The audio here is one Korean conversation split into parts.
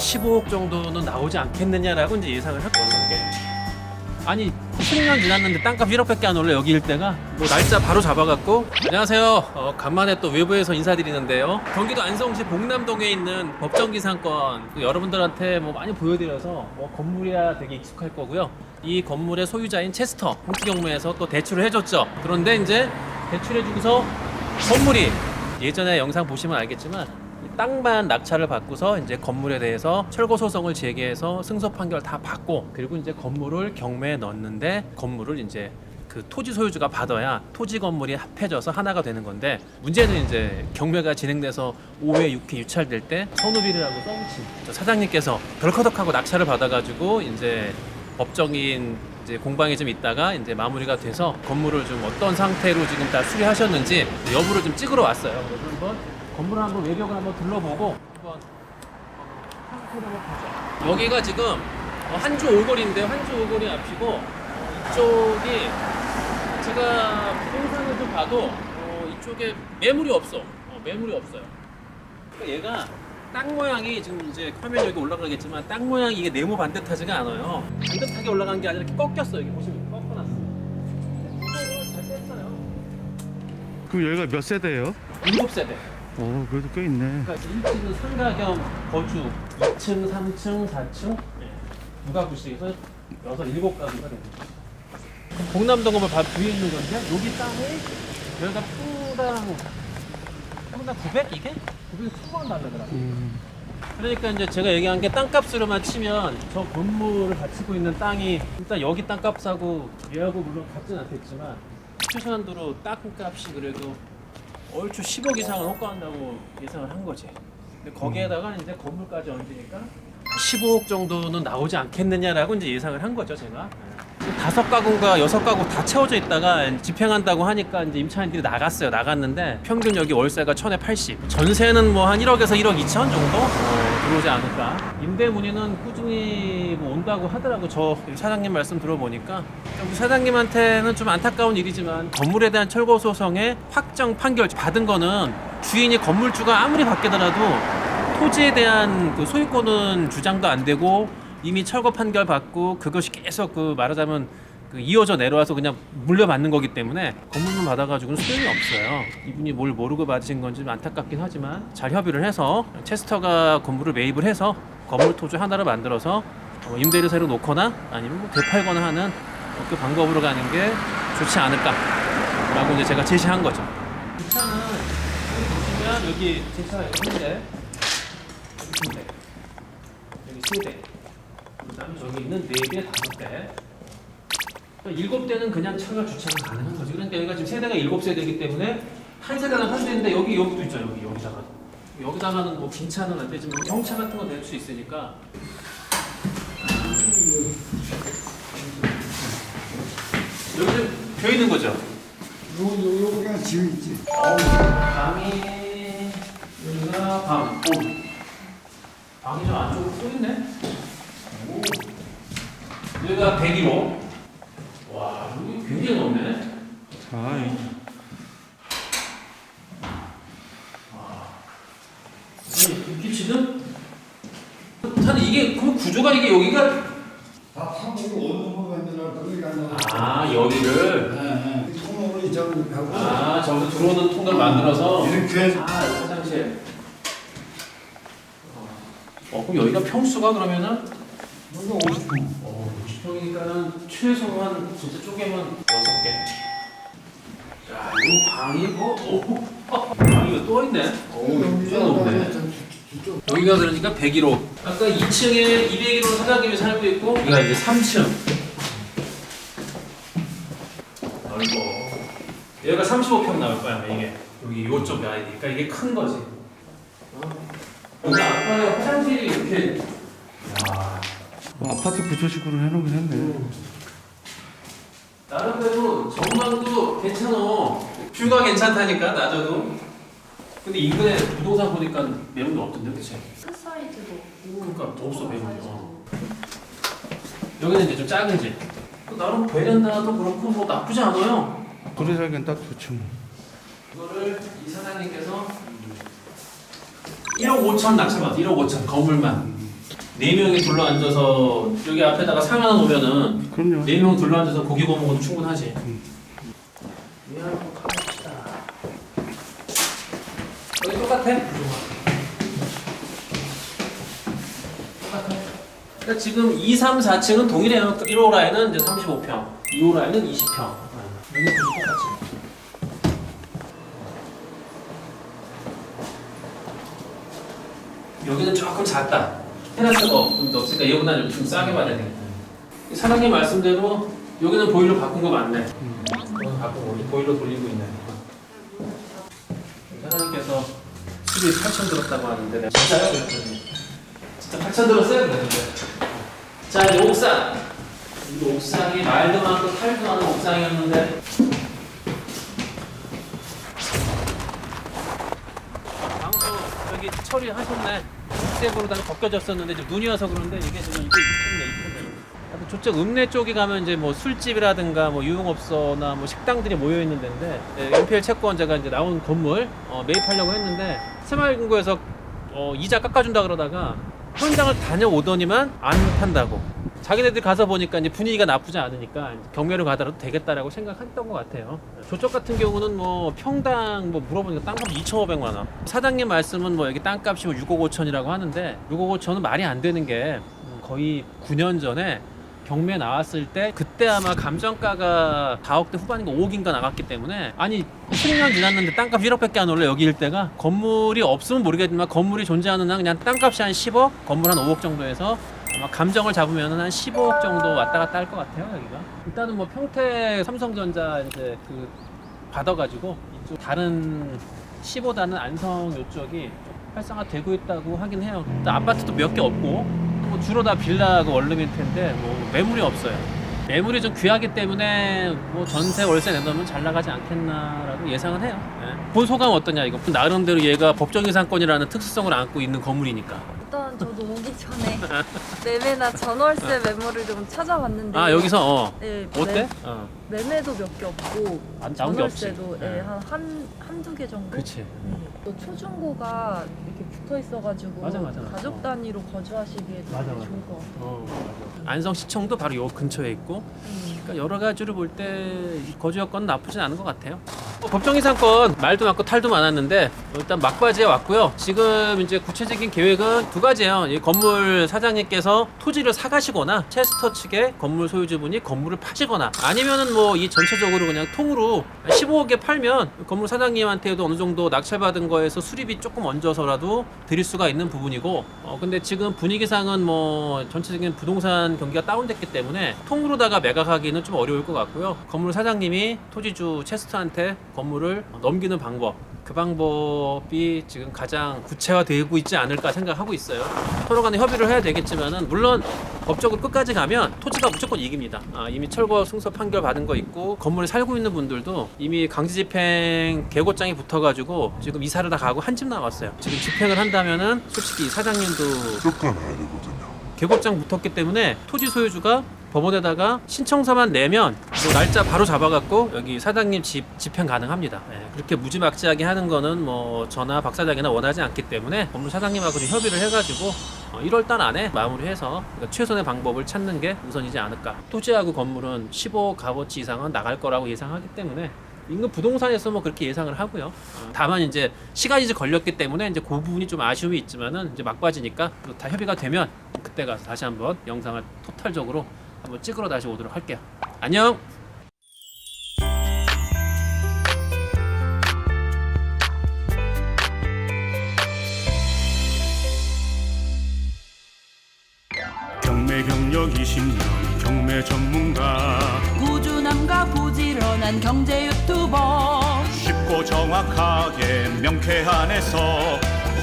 15억 정도는 나오지 않겠느냐라고 이제 예상을 했거든요. 아니 10년 지났는데 땅값 1억밖에 안 올라 여기 일대가? 뭐 날짜 바로 잡아갖고 안녕하세요. 어, 간만에 또 외부에서 인사드리는데요. 경기도 안성시 봉남동에 있는 법정기상권 그 여러분들한테 뭐 많이 보여드려서 뭐 건물이야 되게 익숙할 거고요. 이 건물의 소유자인 체스터 홍수 경무에서 또 대출을 해줬죠. 그런데 이제 대출해주고서 건물이 예전에 영상 보시면 알겠지만 이 땅만 낙찰을 받고서 이제 건물에 대해서 철거 소송을 제기해서 승소 판결 다 받고 그리고 이제 건물을 경매에 넣었는데 건물을 이제 그 토지 소유주가 받아야 토지 건물이 합해져서 하나가 되는 건데 문제는 이제 경매가 진행돼서 5회, 6회 유찰될 때 선우비를 하고 썸치 저 사장님께서 덜커덕하고 낙찰을 받아가지고 이제 법적인 이제 공방이 좀 있다가 이제 마무리가 돼서 건물을 좀 어떤 상태로 지금 다 수리하셨는지 여부를 좀 찍으러 왔어요. 그래서 한번 건물을 한번 외벽을 한번 둘러보고 한번 상태를 한번 보죠. 여기가 지금 어, 한주 올거리인데 한주 올거리 앞이고 어, 이쪽이 제가 부동산을 좀 봐도 어, 이쪽에 매물이 없어. 어, 매물이 없어요. 그러니까 얘가 땅 모양이 지금 이제 화면 여기 올라가겠지만 땅 모양이 이게 네모 반듯하지가 않아요. 반듯하게 올라간 게 아니라 이렇게 꺾였어. 여기 보시면 꺾어놨어. 이거를 잘 뺐어요. 그럼 여기가 몇 세대예요? 일곱 세대. 오 그래도 꽤 있네. 그러니까 1층은 상가 겸 거주, 2층, 3층, 4층? 부가구씩에서 여섯 일곱 가구가 됩니다. 봉남동업을 바로 뒤에 있는 건데? 여기 땅이 여기가 평당 평당 900 이게? 900 천만 달러더라고. 음, 그러니까 이제 제가 얘기한 게 땅값으로만 치면 저 건물을 갖추고 있는 땅이 일단 여기 땅값하고 얘하고 물론 같진 않겠지만 최소한도로 땅값이 그래도 얼추 10억 이상은 호가한다고 예상을 한 거지. 근데 거기에다가 이제 건물까지 얹으니까 15억 정도는 나오지 않겠느냐라고 이제 예상을 한 거죠, 제가. 다섯 가구가 여섯 가구 다 채워져 있다가 집행한다고 하니까 이제 임차인들이 나갔어요. 나갔는데 평균 여기 월세가 천에 80. 전세는 뭐 한 1억에서 1억 2천 정도 어, 들어오지 않을까. 임대 문의는 꾸준히 뭐 온다고 하더라고. 저 사장님 말씀 들어보니까 우리 사장님한테는 좀 안타까운 일이지만 건물에 대한 철거 소송의 확정 판결 받은 거는 주인이 건물주가 아무리 바뀌더라도 토지에 대한 그 소유권은 주장도 안 되고 이미 철거 판결 받고 그것이 계속 그 말하자면 그 이어져 내려와서 그냥 물려받는 거기 때문에 건물만 받아가지고는 소용이 없어요. 이분이 뭘 모르고 받으신 건지 좀 안타깝긴 하지만 잘 협의를 해서 체스터가 건물을 매입을 해서 건물 토지 하나를 만들어서 어, 임대를 새로 놓거나 아니면 뭐 되팔거나 하는 그 방법으로 가는 게 좋지 않을까라고 이제 제가 제시한 거죠. 이 차는 여기 제 차가 여기 여기 세 대, 여기 세 대, 그다음 저기 있는 네 대, 다섯 대. 그러니까 일곱 대는 그냥 차가 주차가 가능한 거지. 그러니까 여기가 지금 세대가 일곱 세대이기 때문에 한 세대당 한 대인데 여기 여기도 있죠. 여기 여기다가 여기다가는 뭐 빈 차는 안 되지만 경차 같은 거될수 있으니까. 여기 좀 비어 있는 거죠. 요, 요, 요 그냥 지어 있지. 방이 여기가 방. 오. 방이 좀 안쪽으로 쏘 있네. 오. 여기가 102호. 와, 여기 굉장히 넓네. 아 이- 이 기치는 사실 이게 그 구조가 이게 여기가 다 파고 원으로 만들어 거기 가서. 아 여기를 네, 네. 통으로 저기 하고. 아 저기 들어오는 통을 만들어서 이렇게 해서. 아 화장실. 어 그럼 여기가 평수가 그러면은 여기 50평. 어, 60평이니까는 최소한 진짜 쪼개면 6개. 야, 이거 방이 뭐, 오, 방이 이거 또 있네. 오, 여기가 진짜 높네. 저- 저쪽. 여기가 그러니까 101호. 아까 2층에 201호 사장님이 살고 있고, 여기가 이제 3층. 아이고. 여기가 35평 나올 거야, 이게. 여기 요쪽 라인이니까 이게 큰 거지. 어? 여기 아빠의 화장실이 이렇게. 야, 뭐 아파트 구조식으로 해놓긴 했네 나름대로 전망도 괜찮어. 뷰가 괜찮다니까 낮아도. 근데 인근에 부동산 보니까 매물도 없던데 그치? 큰 사이즈도 없고 그러니까 없어 매물이. 사이즈도 어. 여기는 이제 좀 작은 집. 그 나름 베란다도 그렇고 뭐 나쁘지 않아요. 둘이 살기엔 딱 좋죠 뭐. 이거를 이 사장님께서 1억 5천 낙찰받았어. 1억 5천 건물만. 네 명이 둘러 앉아서 여기 앞에다가 상 하나 놓으면은 그럼요. 네 명 둘러 앉아서 고기 구워 먹어도 충분하지. 미안하고 가봅시다. 여기 똑같아? 똑같아. 그러니까 지금 2, 3, 4층은 동일해요. 1호 라인은 이제 35평, 2호 라인은 20평. 여기 똑같이. 여기는 조금 작다. 테라스가 없- 없으니까 얘보다는 좀 싸게 받아야 되겠다. 사장님 말씀대로 여기는 보일러 바꾼 거 맞네. 여기 바꾸고 이 보일러 돌리고 있네. 사장님께서 수리 8천 들었다고 하는데 내가 진짜요? 그랬더니 진짜 8천 들었어요? 그랬는데 자 이제 옥상 이 옥상이 말도 많고 탈도 많은 옥상이었는데 여기 처리하셨네 색으로다가 벗겨졌었는데 지금 눈이 와서 그런데 이게 지금 이게 하여튼 저쪽 읍내 쪽에 가면 이제 뭐 술집이라든가 뭐 유흥업소나 뭐 식당들이 모여 있는 데인데 네, NPL 채권자가 이제 나온 건물 어, 매입하려고 했는데 새마을금고에서 어, 이자 깎아준다 그러다가 현장을 다녀오더니만 안 판다고 자기네들 가서 보니까 이제 분위기가 나쁘지 않으니까 경매로 가더라도 되겠다라고 생각했던 것 같아요. 저쪽 같은 경우는 뭐 평당 뭐 물어보니까 땅값 2,500만 원. 사장님 말씀은 뭐 여기 땅값이 뭐 6억 5천이라고 하는데 6억 5천은 말이 안 되는 게 음, 거의 9년 전에 경매 나왔을 때 그때 아마 감정가가 4억대 후반인가 5억인가 나갔기 때문에 아니 10년 지났는데 땅값 1억밖에 안 올라 여기 일대가 건물이 없으면 모르겠지만 건물이 존재하는 한 그냥 땅값이 한 10억 건물 한 5억 정도에서 아마 감정을 잡으면 한 15억 정도 왔다 갔다 할 것 같아요 여기가 일단은 뭐 평택 삼성전자 이제 그 받아가지고 이쪽 다른 15다는 안성 요쪽이 좀 활성화되고 있다고 하긴 해요 아파트도 몇 개 없고 뭐 주로 다 빌라하고 원룸일 텐데 뭐 매물이 없어요. 매물이 좀 귀하기 때문에 뭐 전세 월세 내놓으면 잘 나가지 않겠나라고 예상은 해요. 예. 본 소감 어떠냐 이거 나름대로 얘가 법정의 상권이라는 특수성을 안고 있는 건물이니까. 일단 저도 오기 전에 매매나 전월세 매물을 좀 찾아봤는데 아 여기서 어 네, 어때? 매, 어 매매도 몇 개 없고 안 나온 게 없지. 전월세도 네. 네, 한 한 한두 개 정도. 그렇지. 네. 또 초중고가 이렇게 붙어 있어가지고 맞아, 맞아, 맞아. 가족 어. 단위로 거주하시기에도 맞아, 되게 맞아. 좋을 것 같아요. 어 맞아. 안성시청도 바로 요 근처에 있고 음. 그러니까 여러 가지로 볼 때 거주 여건은 나쁘진 않은 것 같아요. 뭐 법정의 상권 말도 많고 탈도 많았는데 일단 막바지에 왔고요. 지금 이제 구체적인 계획은 두 가지예요. 이 건물 사장님께서 토지를 사가시거나 체스터 측의 건물 소유주분이 건물을 파시거나 아니면은 뭐 이 전체적으로 그냥 통으로 15억에 팔면 건물 사장님한테도 어느 정도 낙찰받은 거에서 수리비 조금 얹어서라도 드릴 수가 있는 부분이고 어 근데 지금 분위기상은 뭐 전체적인 부동산 경기가 다운됐기 때문에 통으로다가 매각하기는 좀 어려울 것 같고요. 건물 사장님이 토지주 체스터한테 건물을 넘기는 방법 그 방법이 지금 가장 구체화되고 있지 않을까 생각하고 있어요. 서로 간에 협의를 해야 되겠지만은 물론 법적으로 끝까지 가면 토지가 무조건 이깁니다. 아, 이미 철거 승소 판결 받은 거 있고 건물에 살고 있는 분들도 이미 강제 집행 계고장이 붙어가지고 지금 이사를 다 가고 한 집 남았어요. 지금 집행을 한다면은 솔직히 이 사장님도 계곡장 붙었기 때문에 토지 소유주가 법원에다가 신청서만 내면 뭐 날짜 바로 잡아갖고 여기 사장님 집 집행 가능합니다. 예, 그렇게 무지막지하게 하는 거는 뭐 저나 박 사장이나 원하지 않기 때문에 건물 사장님하고 좀 협의를 해가지고 어, 1월달 안에 마무리해서 그러니까 최선의 방법을 찾는 게 우선이지 않을까. 토지하고 건물은 15 값어치 이상은 나갈 거라고 예상하기 때문에 인근 부동산에서 뭐 그렇게 예상을 하고요. 어, 다만 이제 시간이 이제 걸렸기 때문에 이제 그 부분이 좀 아쉬움이 있지만은 이제 막바지니까 또 다 협의가 되면 그때가 다시 한번 영상을 토탈적으로 한번 찍으러 다시 오도록 할게요. 안녕. 경매 경력 20년 경매 전문가 꾸준함과 부 지런한 경제 유튜버. 쉽고 정확하게 명쾌한에서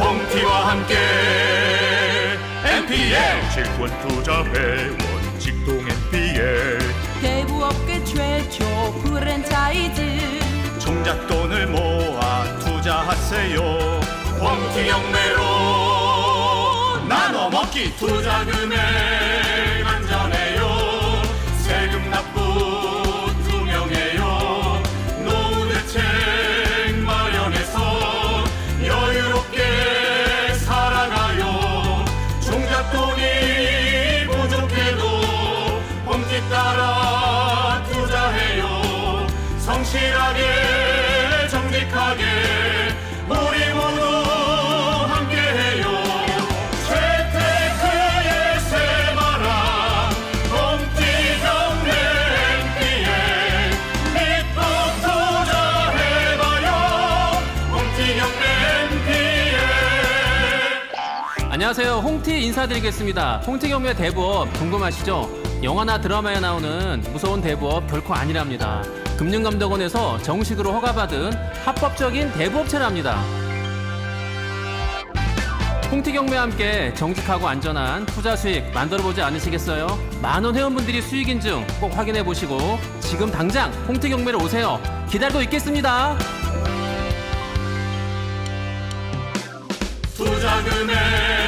홈티와 함께 NPL 질권 투자 회원 직동 NPL 대부업계 최초 프랜차이즈. 종잣돈을 모아 투자하세요. 홈티 경매로 나눠 먹기 투자 금액 안전해요. 세금 납부 안녕하세요. 홍티 인사드리겠습니다. 홍티 경매 대부업 궁금하시죠? 영화나 드라마에 나오는 무서운 대부업 결코 아니랍니다. 금융감독원에서 정식으로 허가받은 합법적인 대부업체랍니다. 홍티 경매와 함께 정직하고 안전한 투자 수익 만들어보지 않으시겠어요? 많은 회원분들이 수익 인증 꼭 확인해 보시고 지금 당장 홍티 경매로 오세요. 기다리고 있겠습니다. 투자 금액